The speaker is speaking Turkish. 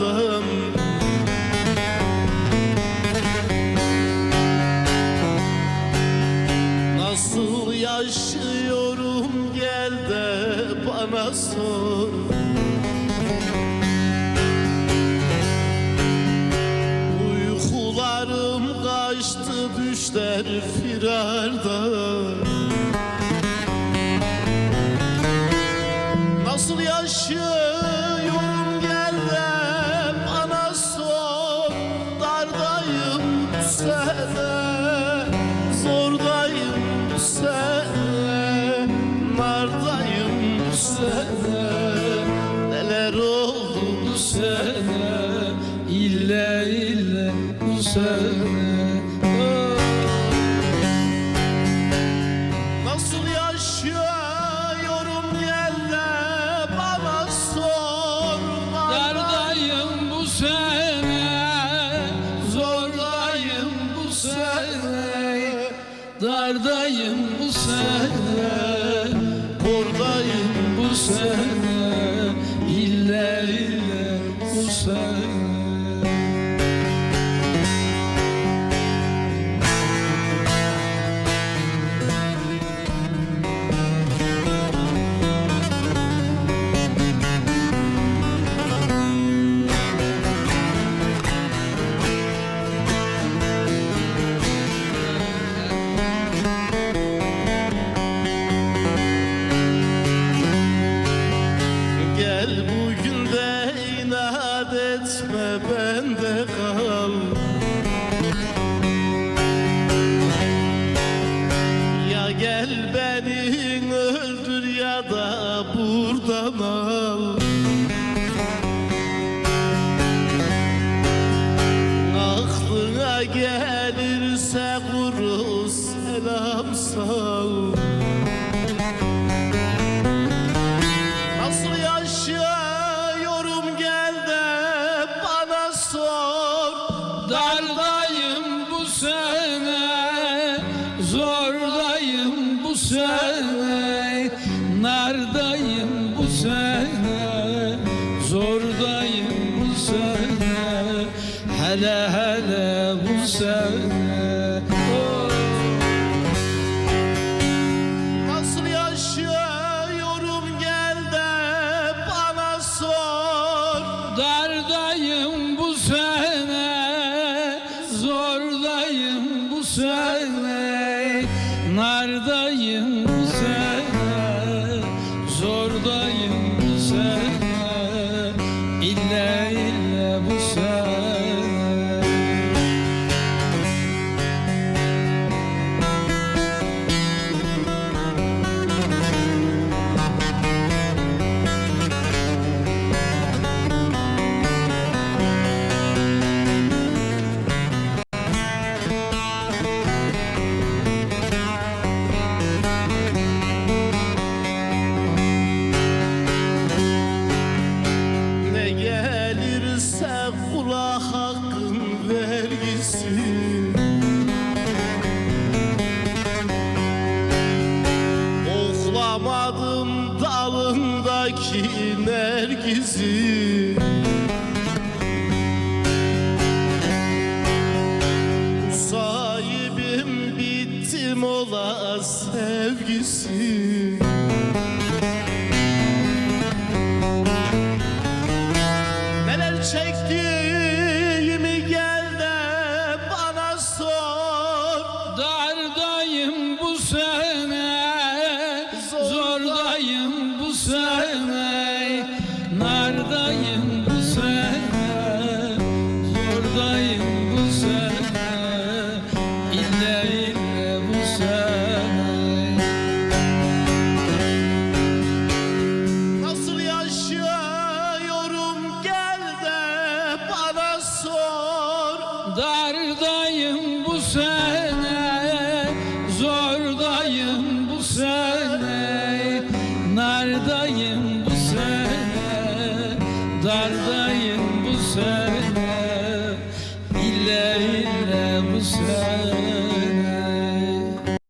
Buradan Nasıl yaşıyorum gel de bana sor. Uykularım kaçtı düşler firarda. Nasıl yaşıyorum bu sene İlle ille bu sene. Oh. Nasıl yaşıyorum gel de bana sor Dardayım bu sene Zordayım bu sene. Dardayım bu sene Buradayım Bu sene bu selam sal Nasıl yaşıyorum gel de bana sor. Dardayım bu sene Zordayım bu sene. Nardayım bu sene Zordayım bu sene. Hele hele bu sene Nardayım nergisi Sahibim bittim ola sevgisi Dardayım bu sene, zordayım bu sene, nardayım bu sene, dardayım bu sene.